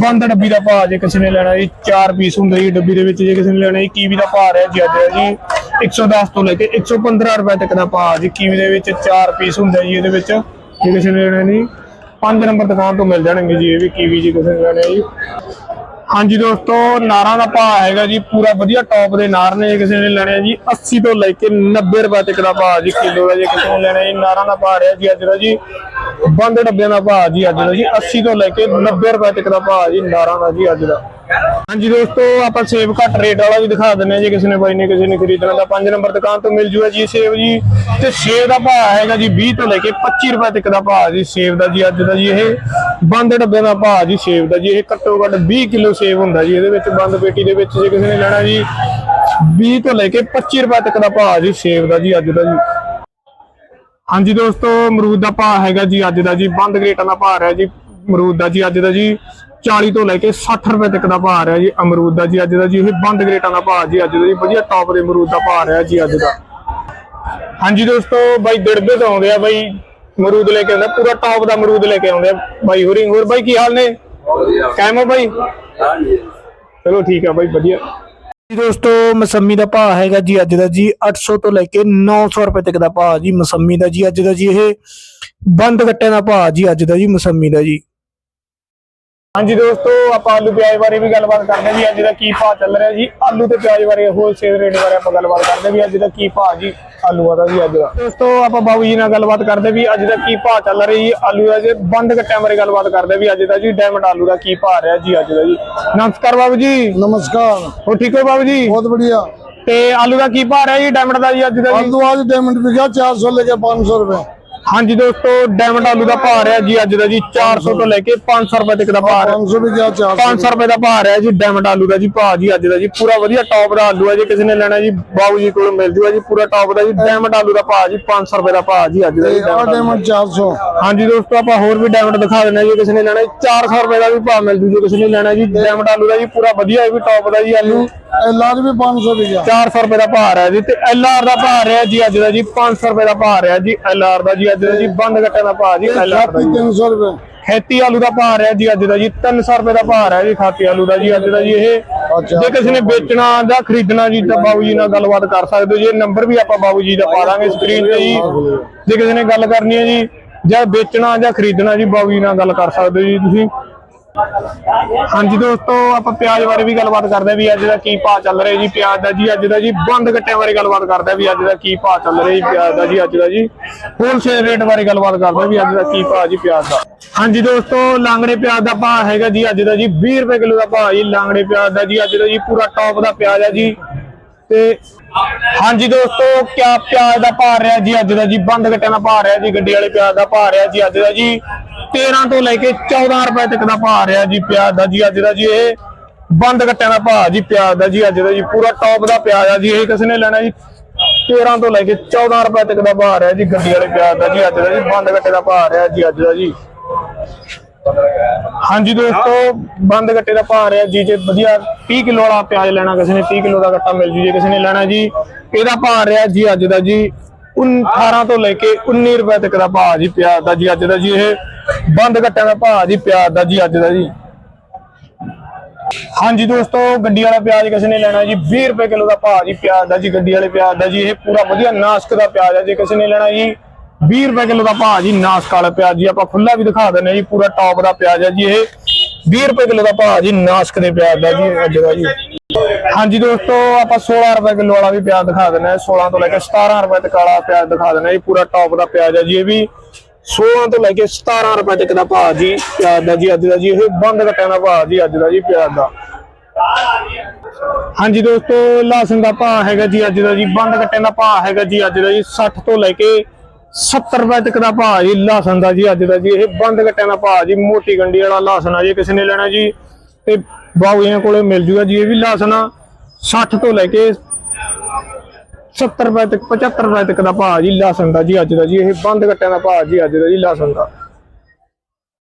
ਬੰਦ ਡੱਬੀ ਦਾ ਭਾਅ ਜੇ ਕਿਸੇ ਨੇ ਲੈਣਾ ਜੀ 4 ਪੀਸ ਹੁੰਦਾ ਜੀ ਡੱਬੀ ਦੇ ਵਿੱਚ, ਜੇ ਕਿਸੇ ਨੇ ਲੈਣਾ ਜੀ, ਕੀਵੀ ਦਾ ਭਾਅ ਰਿਹਾ ਜੀ ਅੱਜ। ਦਾ ਜੀ 110 ਤੋਂ ਲੈ ਕੇ 115 ਰੁਪਏ ਤੱਕ ਦਾ ਭਾਅ ਜੀ ਕੀਵੀ ਦੇ ਵਿੱਚ 4 ਪੀਸ ਹੁੰਦਾ ਜੀ ਇਹਦੇ ਵਿੱਚ, ਜੇ ਕਿਸੇ ਨੇ ਲੈਣਾ ਜੀ। 5 ਨੰਬਰ ਦੁਕਾਨ ਤੋਂ ਮਿਲ ਜਾਣਗੇ ਜੀ ਇਹ ਵੀ ਕੀਵੀ ਜੀ, ਕਿਸੇ ਨੇ ਲੈਣਾ ਜੀ। ਹਾਂਜੀ ਦੋਸਤੋ, ਨਾਰਾਂ ਦਾ ਭਾਅ ਹੈਗਾ ਜੀ, ਪੂਰਾ ਵਧੀਆ ਟੌਪ ਦੇ ਨਾਰ ਨੇ, ਜੇ ਕਿਸੇ ਨੇ ਲੈਣੇ ਜੀ 80 ਤੋਂ ਲੈ ਕੇ 90 ਰੁਪਏ ਤੱਕ ਦਾ ਭਾਅ ਜੀ, ਕਿਲੋ ਦਾ ਜੇ ਕਿਸੇ ਨੇ ਲੈਣਾ ਜੀ, ਨਾਰਾਂ ਦਾ ਭਾਅ ਰਿਹਾ ਜੀ ਅੱਜ ਦਾ ਜੀ, ਬੰਦ ਡੱਬਿਆਂ ਦਾ ਭਾਅ ਜੀ ਅੱਜ ਦਾ ਜੀ 80 ਤੋਂ ਲੈ ਕੇ 90 ਰੁਪਏ ਤੱਕ ਦਾ ਭਾਅ ਜੀ, ਨਾਰਾਂ ਦਾ ਜੀ ਅੱਜ ਦਾ। ਹਾਂਜੀ ਦੋਸਤੋ, ਆਪਾਂ ਸੇਬ ਘੱਟ ਰੇਟ ਵਾਲਾ ਵੀ ਦਿਖਾ ਦਿੰਨੇ ਆ ਜੇ, ਕਿਸੇ ਨੇ ਬਾਈ ਨੇ, ਕਿਸੇ ਨੇ ਖਰੀਦਣਾ ਤਾਂ 5 ਨੰਬਰ ਦੁਕਾਨ ਤੋਂ ਮਿਲ ਜੂਗਾ ਜੀ ਸੇਬ ਜੀ। ਤੇ ਸੇਬ ਦਾ ਭਾਅ ਹੈਗਾ ਜੀ 20 ਤੋਂ ਲੈ ਕੇ 25 ਰੁਪਏ ਤੱਕ ਦਾ ਭਾਅ ਜੀ ਸੇਬ ਦਾ ਜੀ, ਅੱਜ ਦਾ ਜੀ ਇਹ ਬੰਦ ਡੱਬੇ ਦਾ ਭਾਅ ਜੀ ਸੇਬ ਦਾ ਜੀ, ਇਹ ਘੱਟੋ ਘੱਟ 20 ਕਿਲੋ ਸੇਬ ਹੁੰਦਾ ਜੀ, ਇਹਦੇ ਵਿੱਚ ਬੰਦ ਪੇਟੀ ਦੇ ਵਿੱਚ ਜੇ ਕਿਸੇ ਨੇ ਲੈਣਾ ਜੀ 20 ਤੋਂ ਲੈ ਕੇ 25 ਰੁਪਏ ਤੱਕ ਦਾ ਭਾਅ ਜੀ ਸੇਬ ਦਾ ਜੀ, ਅੱਜ ਦਾ ਜੀ। ਹਾਂਜੀ ਦੋਸਤੋ, ਅਮਰੂਦ ਦਾ ਭਾਅ ਹੈਗਾ ਜੀ, ਅੱਜ ਦਾ ਜੀ, ਬੰਦ ਗ੍ਰੇਟਾਂ ਦਾ ਭਾਅ ਹੈ ਜੀ, ਅਮਰੂਦ ਦਾ ਜੀ, ਅੱਜ ਦਾ ਜੀ। 40 ਤੋਂ ਲੈ ਕੇ 60 ਰੁਪਏ ਤੱਕ ਦਾ ਭਾਅ ਰਿਹਾ ਜੀ ਅਮਰੂਦ ਦਾ ਜੀ ਅੱਜ ਦਾ ਜੀ, ਇਹ ਬੰਦ ਗ੍ਰੇਟਾਂ ਦਾ ਭਾਅ ਜੀ ਅੱਜ ਦਾ ਜੀ, ਵਧੀਆ ਟੌਪ ਦੇ ਅਮਰੂਦ ਦਾ ਭਾਅ ਰਿਹਾ ਜੀ ਅੱਜ ਦਾ। ਹਾਂਜੀ ਦੋਸਤੋ, ਬਾਈ ਦਿੜਬੇ ਤੋਂ ਆਉਂਦੇ ਆ ਬਾਈ, ਅਮਰੂਦ ਲੈ ਕੇ ਆਉਂਦਾ ਪੂਰਾ ਟੌਪ ਦਾ ਅਮਰੂਦ ਲੈ ਕੇ ਆਉਂਦੇ ਆ ਬਾਈ ਹੋਰੀ। ਹੋਰ ਬਾਈ ਕੀ ਹਾਲ ਨੇ? ਕਾਇਮ ਹੋ ਬਾਈ? ਚਲੋ ਠੀਕ ਆ ਬਾਈ, ਵਧੀਆ। ਜੀ ਦੋਸਤੋ, ਮਸੰਮੀ ਦਾ ਭਾਅ ਹੈਗਾ ਜੀ ਅੱਜ ਦਾ ਜੀ 800 ਤੋਂ ਲੈ ਕੇ 900 ਰੁਪਏ ਤੱਕ ਦਾ ਭਾਅ ਜੀ ਮਸੰਮੀ ਦਾ ਜੀ ਅੱਜ ਦਾ ਜੀ, ਇਹ ਬੰਦ ਗੱਟਿਆਂ ਦਾ ਭਾਅ ਜੀ ਅੱਜ ਦਾ ਜੀ ਮਸੰਮੀ ਦਾ ਜੀ। ਹਾਂਜੀ ਦੋਸਤੋ ਆਪਾਂ ਆਲੂ ਪਿਆਜ਼ ਬਾਰੇ ਵੀ ਗੱਲਬਾਤ ਕਰਦੇ ਵੀ ਅੱਜ ਦਾ ਕੀ ਭਾਅ ਚੱਲ ਰਿਹਾ ਜੀ? ਆਲੂ ਤੇ ਪਿਆਜ਼ ਬਾਰੇ ਹੋਲਸੇਲ ਰੇਟ ਬਾਰੇ ਆਪਾਂ ਗੱਲਬਾਤ ਕਰਦੇ ਵੀ ਅੱਜ ਦਾ ਕੀ ਭਾਅ ਜੀ? ਆਲੂਆਂ ਦਾ ਜੀ ਅੱਜ ਦਾ। ਦੋਸਤੋ ਆਪਾਂ ਬਾਬੂ ਜੀ ਨਾਲ ਗੱਲਬਾਤ ਕਰਦੇ ਵੀ ਅੱਜ ਦਾ ਕੀ ਭਾਅ ਚੱਲ ਰਿਹਾ ਜੀ। ਆਲੂ ਦਾ ਬੰਦ ਕੱਟਿਆਂ ਬਾਰੇ ਗੱਲਬਾਤ ਕਰਦੇ ਵੀ ਅੱਜ ਦਾ ਜੀ ਡਾਇਮੰਡ ਆਲੂ ਦਾ ਕੀ ਭਾਅ ਰਿਹਾ ਜੀ ਅੱਜ ਦਾ ਜੀ। ਨਮਸਕਾਰ ਬਾਬੂ ਜੀ। ਨਮਸਕਾਰ। ਹੋ ਠੀਕ ਹੋ ਬਾਬੂ ਜੀ? ਬਹੁਤ ਵਧੀਆ। ਤੇ ਆਲੂ ਦਾ ਕੀ ਭਾਅ ਰਿਹਾ ਜੀ ਡਾਇਮੰਡ ਦਾ ਜੀ ਅੱਜ ਦਾ ਜੀ? ਆਲੂ ਅੱਜ ਡਾਇਮੰਡ ਵਿਕਿਆ 400 ਲੈ 500 ਰੁਪਏ। ਹਾਂਜੀ ਦੋਸਤੋ ਡਾਇਮੰਡ ਆਲੂ ਦਾ ਭਾਅ ਰਿਹਾ ਜੀ ਅੱਜ ਦਾ ਜੀ 400 ਤੋਂ ਲੈ ਕੇ 500 ਰੁਪਏ ਤੱਕ ਦਾ ਭਾਅ ਰਿਹਾ। 500 ਵੀ ਗਿਆ 400 500 ਰੁਪਏ ਦਾ ਭਾਅ ਰਿਹਾ ਜੀ ਡਾਇਮੰਡ ਆਲੂ ਦਾ ਜੀ ਭਾਅ ਜੀ ਅੱਜ ਦਾ ਜੀ। ਪੂਰਾ ਵਧੀਆ ਟੌਪ ਦਾ ਆਲੂ ਹੈ ਜੀ ਕਿਸੇ ਨੇ ਲੈਣਾ ਜੀ ਬਾਬੂ ਜੀ ਕੋਲ ਮਿਲ ਜੂਗਾ ਜੀ ਪੂਰਾ ਟੌਪ ਦਾ ਜੀ ਡਾਇਮੰਡ ਆਲੂ ਦਾ ਭਾਅ ਜੀ 500 ਰੁਪਏ ਦਾ ਭਾਅ ਜੀ ਅੱਜ ਦਾ ਜੀ। ਡਾਇਮੰਡ 400 ਹਾਂਜੀ ਦੋਸਤੋ ਆਪਾਂ ਹੋਰ ਵੀ ਡਾਇਮੰਡ ਦਿਖਾ ਦਿੰਦੇ ਜੀ ਕਿਸੇ ਨੇ ਲੈਣਾ ਜੀ 400 ਰੁਪਏ ਦਾ ਵੀ ਭਾਅ ਮਿਲ ਜੂ ਜੀ ਕਿਸੇ ਨੇ ਲੈਣਾ ਜੀ ਡਾਇਮੰਡ ਆਲੂ ਦਾ ਜੀ ਪੂਰਾ ਵਧੀਆ ਹੈ ਵੀ ਟੌਪ ਦਾ ਜੀ ਆਲੂ। ਐਲਆਰ ਵੀ 500 ਵੀ ਗਿਆ। 400 ਰੁਪਏ ਦਾ ਭਾਅ ਰਿਹਾ ਜੀ ਤੇ ਐਲਆਰ ਦਾ ਭਾਅ ਰਿਹਾ ਜੀ ਅੱਜ ਦਾ ਜੀ 500 ਰੁਪਏ ਦਾ ਭਾਅ ਰਿਹਾ ਜੀ ਐਲਆਰ ਦਾ ਜੀ ਦਾ ਜੀ ਬੰਦ ਗੱਟੇ ਦਾ ਭਾਅ ਜੀ ਜੀ। 300 ਰੁਪਏ। ਖੇਤੀ ਆਲੂ ਦਾ ਭਾਅ ਰਿਹਾ ਜੀ ਅੱਜ ਦਾ ਜੀ 300 ਰੁਪਏ ਦਾ ਭਾਅ ਰਿਹਾ ਜੀ ਖਾਤੀ ਆਲੂ ਦਾ ਜੀ ਅੱਜ ਦਾ ਜੀ ਇਹ। ਜੇ ਕਿਸੇ ਨੇ ਵੇਚਣਾ ਜਾਂ ਖਰੀਦਣਾ ਜੀ ਤਾਂ ਬਾਬੂ ਜੀ ਨਾਲ ਗੱਲਬਾਤ ਕਰ ਸਕਦੇ ਹੋ ਜੀ। ਇਹ ਨੰਬਰ ਵੀ ਆਪਾਂ ਬਾਬੂ ਜੀ ਦਾ ਪਾ ਦਾਂਗੇ ਸਕਰੀਨ ਤੇ ਜੀ। ਜੇ ਕਿਸੇ ਨੇ ਗੱਲ ਕਰਨੀ ਹੈ ਜੀ ਜਾਂ ਵੇਚਣਾ ਜਾਂ ਖਰੀਦਣਾ ਜੀ ਬਾਬੂ ਜੀ ਨਾਲ ਗੱਲ ਕਰ ਸਕਦੇ ਹੋ ਜੀ ਤੁਸੀਂ। ਹਾਂਜੀ ਦੋਸਤੋ, ਆਪਾਂ ਪਿਆਜ਼ ਬਾਰੇ ਵੀ ਗੱਲਬਾਤ ਕਰਦੇ ਹਾਂ ਵੀ ਅੱਜ ਦਾ ਕੀ ਭਾਅ ਚੱਲ ਰਿਹਾ ਜੀ, ਪਿਆਜ਼ ਦਾ ਜੀ, ਅੱਜ ਦਾ ਜੀ ਬੰਦ ਗੱਟਿਆਂ ਬਾਰੇ ਗੱਲਬਾਤ ਕਰਦੇ ਹਾਂ ਵੀ ਅੱਜ ਦਾ ਕੀ ਭਾਅ ਚੱਲ ਰਿਹਾ ਜੀ, ਪਿਆਜ਼ ਦਾ ਜੀ, ਅੱਜ ਦਾ ਜੀ। ਹੋਲਸੇਲ ਰੇਟ ਬਾਰੇ ਗੱਲਬਾਤ ਕਰਦੇ ਹਾਂ ਵੀ ਅੱਜ ਦਾ ਕੀ ਭਾਅ ਜੀ, ਪਿਆਜ਼ ਦਾ। ਹਾਂਜੀ ਦੋਸਤੋ, ਲਾਂਗੜੇ ਪਿਆਜ਼ ਦਾ ਭਾਅ ਹੈਗਾ ਜੀ, ਅੱਜ ਦਾ ਜੀ 20 ਰੁਪਏ ਕਿਲੋ ਦਾ ਭਾਅ ਜੀ, ਲਾਂਗੜੇ ਪਿਆਜ਼ ਦਾ ਜੀ, ਅੱਜ ਦਾ ਜੀ ਪੂਰਾ ਟੌਪ ਦਾ ਪਿਆਜ਼ ਹੈ ਜੀ। ਤੇ ਹਾਂਜੀ ਦੋਸਤੋ, ਕਿਆ ਪਿਆਜ਼ ਦਾ ਭਾਅ ਰਿਹਾ ਜੀ, ਅੱਜ ਦਾ ਜੀ ਬੰਦ ਗੱਟਿਆਂ ਦਾ ਭਾਅ ਰਿਹਾ ਜੀ, ਗੱਡੀ ਵਾਲੇ ਪਿਆਜ਼ ਦਾ ਭਾਅ ਰਿਹਾ ਜੀ, ਅੱਜ ਦਾ ਜੀ 13 ਤੋਂ ਲੈ ਕੇ 14 ਰੁਪਏ ਤੱਕ ਦਾ ਭਾਅ ਰਿਹਾ ਜੀ, ਪਿਆਜ਼ ਦਾ ਜੀ, ਅੱਜ ਦਾ ਜੀ, ਇਹ ਬੰਦ ਗੱਟਿਆਂ ਦਾ ਭਾਅ ਜੀ, ਪਿਆਜ਼ ਦਾ ਜੀ, ਅੱਜ ਦਾ ਜੀ, ਪੂਰਾ ਟੌਪ ਦਾ ਪਿਆਜ਼ ਆ ਜੀ, ਇਹ ਕਿਸੇ ਨੇ ਲੈਣਾ ਜੀ। 13 ਤੋਂ ਲੈ ਕੇ 14 ਰੁਪਏ ਤੱਕ ਦਾ ਭਾਅ ਰਿਹਾ ਜੀ, ਗੱਡੀ ਵਾਲੇ ਪਿਆਜ਼ ਦਾ ਜੀ, ਅੱਜ ਦਾ ਜੀ, ਬੰਦ ਗੱਟੇ ਦਾ ਭਾਅ ਰਿਹਾ ਜੀ, ਅੱਜ ਦਾ ਜੀ। ਹਾਂਜੀ ਦੋਸਤੋ, ਬੰਦ ਗੱਟੇ ਦਾ ਭਾਅ ਰਿਹਾ ਜੀ, ਜੇ ਵਧੀਆ 30 ਕਿਲੋ ਵਾਲਾ ਪਿਆਜ਼ ਲੈਣਾ, ਕਿਸੇ ਨੇ 30 ਕਿਲੋ ਦਾ ਗੱਟਾ ਮਿਲ ਜੂ, ਜੇ ਕਿਸੇ ਨੇ ਲੈਣਾ ਜੀ, ਇਹਦਾ ਭਾਅ ਰਿਹਾ ਜੀ, ਅੱਜ ਦਾ ਜੀ 18 ਤੋਂ ਲੈ ਕੇ 19 ਰੁਪਏ ਤੱਕ ਦਾ ਭਾਅ ਜੀ, ਪਿਆਜ਼ ਦਾ ਜੀ, ਅੱਜ ਦਾ ਜੀ, ਇਹ ਬੰਦ ਗੱਟਿਆਂ ਦਾ ਭਾਅ ਜੀ, ਪਿਆਜ਼ ਦਾ ਜੀ, ਅੱਜ ਦਾ ਜੀ। ਹਾਂਜੀ ਦੋਸਤੋ, ਗੱਡੀ ਵਾਲਾ ਪਿਆਜ਼ ਕਿਸੇ ਨੇ ਲੈਣਾ ਜੀ 20 ਰੁਪਏ ਕਿਲੋ ਦਾ ਭਾਅ ਜੀ, ਪਿਆਜ਼ ਦਾ ਜੀ, ਗੱਡੀ ਵਾਲੇ ਪਿਆਜ਼ ਦਾ ਜੀ, ਇਹ ਪੂਰਾ ਵਧੀਆ ਨਾਸਕ ਦਾ ਪਿਆਜ਼ ਹੈ ਜੇ ਕਿਸੇ ਨੇ ਲੈਣਾ ਜੀ। 20 ਰੁਪਏ ਕਿਲੋ ਦਾ ਭਾਅ ਜੀ, ਨਾਸਕ ਵਾਲਾ ਪਿਆਜ਼ ਜੀ, ਆਪਾਂ ਖੁੱਲਾ ਵੀ ਦਿਖਾ ਦਿੰਦੇ ਹਾਂ ਜੀ, ਪੂਰਾ ਟੌਪ ਦਾ ਪਿਆਜ਼ ਹੈ ਜੀ, ਇਹ 20 ਰੁਪਏ ਕਿਲੋ ਦਾ ਭਾਅ ਜੀ, ਨਾਸਕ ਦੇ ਪਿਆਜ਼ ਦਾ ਜੀ, ਅੱਜ ਦਾ ਜੀ। ਹਾਂਜੀ ਦੋਸਤੋ, ਆਪਾਂ 16 ਰੁਪਏ ਕਿਲੋ ਵਾਲਾ ਵੀ ਪਿਆਜ਼ ਦਿਖਾ ਦਿੰਦੇ ਹਾਂ 16 ਤੋਂ ਲੈ ਕੇ 17 ਰੁਪਏ ਤੱਕ ਵਾਲਾ ਪਿਆਜ਼ ਦਿਖਾ ਦਿੰਦੇ ਹਾਂ ਜੀ, ਪੂਰਾ ਟੌਪ ਦਾ ਪਿਆਜ਼ ਹੈ ਜੀ, ਇਹ ਵੀ 16 ਤੋਂ ਲੈ ਕੇ 17 ਰੁਪਏ ਤੱਕ ਦਾ ਭਾਅ ਜੀ, ਪਿਆਜ਼ ਦਾ ਜੀ, ਅੱਜ ਦਾ ਜੀ, ਇਹ ਬੰਦ ਕੱਟਿਆਂ ਦਾ ਭਾਅ ਜੀ, ਅੱਜ ਦਾ ਜੀ, ਪਿਆਜ਼ ਦਾ। ਹਾਂਜੀ ਦੋਸਤੋ ਲਸਣ ਦਾ ਭਾਅ ਹੈਗਾ ਜੀ, ਅੱਜ ਦਾ ਜੀ ਬੰਦ ਕੱਟਿਆਂ ਦਾ ਭਾਅ ਹੈਗਾ ਜੀ, ਅੱਜ ਦਾ ਜੀ 60 ਤੋਂ ਲੈ ਕੇ 70 ਰੁਪਏ ਤੱਕ ਦਾ ਭਾਅ ਜੀ ਲਸਣ ਦਾ ਜੀ, ਅੱਜ ਦਾ ਜੀ, ਇਹ ਬੰਦ ਕੱਟਿਆਂ ਦਾ ਭਾਅ ਜੀ, ਮੋਟੀ ਗੰਡੀ ਵਾਲਾ ਲਸਣ ਆ ਜੀ, ਕਿਸੇ ਨੇ ਲੈਣਾ ਜੀ, ਤੇ ਬਾਬੂ ਜੀ ਕੋਲੇ ਮਿਲ ਜੂਗਾ ਜੀ, ਇਹ ਵੀ ਲਸਣ ਆ 60 ਤੋਂ ਲੈ ਕੇ 70 ਰੁਪਏ ਤੱਕ 75 ਰੁਪਏ ਤੱਕ ਦਾ ਭਾਅ ਜੀ ਲਸਣ ਦਾ ਜੀ ਅੱਜ ਦਾ ਜੀ, ਇਹ ਬੰਦ ਕੱਟਿਆਂ ਦਾ ਭਾਅ ਜੀ, ਅੱਜ ਦਾ ਜੀ ਲਸਣ ਦਾ